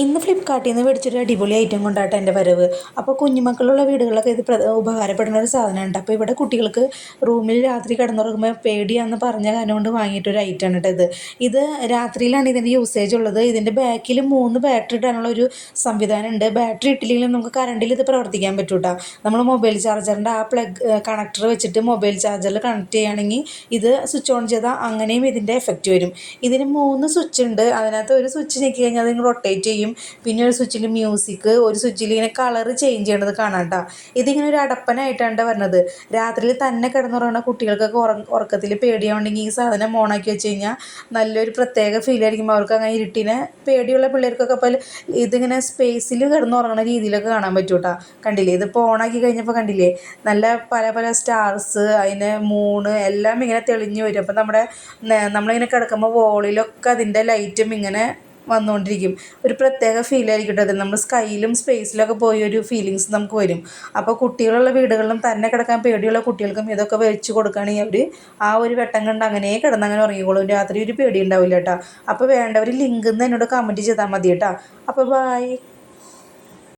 ഇന്ന് ഫ്ലിപ്കാർട്ടിൽ നിന്ന് മേടിച്ചൊരു അടിപൊളി ഐറ്റം കൊണ്ടാട്ടോ എന്റെ വരവ്. അപ്പോൾ കുഞ്ഞുമക്കളുള്ള വീടുകളൊക്കെ ഇത് ഉപകാരപ്പെടുന്ന ഒരു സാധനമുണ്ട് അപ്പോൾ ഇവിടെ കുട്ടികൾക്ക് റൂമിൽ രാത്രി കിടന്നുറങ്ങുമ്പോൾ പേടിയാണെന്ന് പറഞ്ഞ കാരണം കൊണ്ട് വാങ്ങിയിട്ടൊരു ഐറ്റമാണ് കേട്ടോ ഇത്. ഇത് രാത്രിയിലാണ് ഇതിന്റെ യൂസേജ് ഉള്ളത്. ഇതിന്റെ ബാക്കിൽ മൂന്ന് ബാറ്ററി ഇടാനുള്ള ഒരു സംവിധാനം ഉണ്ട്. ബാറ്ററി ഇട്ടില്ലെങ്കിലും നമുക്ക് കറണ്ടിൽ ഇത് പ്രവർത്തിക്കാൻ പറ്റൂട്ടോ നമ്മൾ മൊബൈൽ ചാർജറിന്റെ ആ പ്ലഗ് കണക്ടർ വെച്ചിട്ട് മൊബൈൽ ചാർജറിൽ കണക്ട് ചെയ്യുകയാണെങ്കിൽ ഇത് സ്വിച്ച് ഓൺ ചെയ്താൽ അങ്ങനെയും ഇതിന്റെ എഫക്റ്റ് വരും. ഇതിന് മൂന്ന് സ്വിച്ച് ഉണ്ട്. അതിനകത്ത് ഒരു സ്വിച്ച് ഞെക്കി കഴിഞ്ഞാൽ അത് റൊട്ടേറ്റ് ചെയ്യും. പിന്നെ ഒരു സ്വിച്ചിൽ മ്യൂസിക് ഒരു സ്വിച്ചിൽ ഇങ്ങനെ കളർ ചേഞ്ച് ചെയ്യണത് കാണാം കേട്ടോ ഇതിങ്ങനെ ഒരു അടപ്പനായിട്ടാണ് വരുന്നത് രാത്രിയിൽ തന്നെ കിടന്നുറങ്ങുന്ന കുട്ടികൾക്കൊക്കെ ഉറ ഉറക്കത്തിൽ പേടിയാവുണ്ടെങ്കിൽ ഈ സാധനം ഓണാക്കി വെച്ച് കഴിഞ്ഞാൽ നല്ലൊരു പ്രത്യേക ഫീൽ ആയിരിക്കും. അവർക്ക് അങ്ങനെ ഇരുട്ടിനെ പേടിയുള്ള പിള്ളേർക്കൊക്കെ അപ്പോൾ ഇതിങ്ങനെ സ്പേസിൽ കിടന്നുറങ്ങുന്ന രീതിയിലൊക്കെ കാണാൻ പറ്റും കേട്ടോ കണ്ടില്ലേ? ഇതിപ്പോൾ ഓണാക്കി കഴിഞ്ഞപ്പോൾ കണ്ടില്ലേ? നല്ല പല പല സ്റ്റാർസ് അതിന് മൂണ് എല്ലാം ഇങ്ങനെ തെളിഞ്ഞു വരും. അപ്പം നമ്മുടെ നമ്മളിങ്ങനെ കിടക്കുമ്പോൾ വോളിലൊക്കെ അതിന്റെ ലൈറ്റും ഇങ്ങനെ വന്നുകൊണ്ടിരിക്കും. ഒരു പ്രത്യേക ഫീലായിരിക്കും കേട്ടോ അത്. നമ്മൾ സ്കൈയിലും സ്പേസിലൊക്കെ പോയ ഒരു ഫീലിങ്സ് നമുക്ക് വരും. അപ്പോൾ കുട്ടികളുള്ള വീടുകളിലും തന്നെ കിടക്കാൻ പേടിയുള്ള കുട്ടികൾക്കും ഇതൊക്കെ വെച്ച് കൊടുക്കുകയാണെങ്കിൽ അവർ ആ ഒരു വെട്ടം കണ്ട് അങ്ങനെ കിടന്ന് അങ്ങനെ ഉറങ്ങിക്കോളും. രാത്രി ഒരു പേടി ഉണ്ടാവില്ല കേട്ടോ. അപ്പോൾ വേണ്ടവർ ലിങ്ക് എന്നോട് കമന്റ് ചെയ്താൽ മതി കേട്ടോ. അപ്പോൾ ബായ്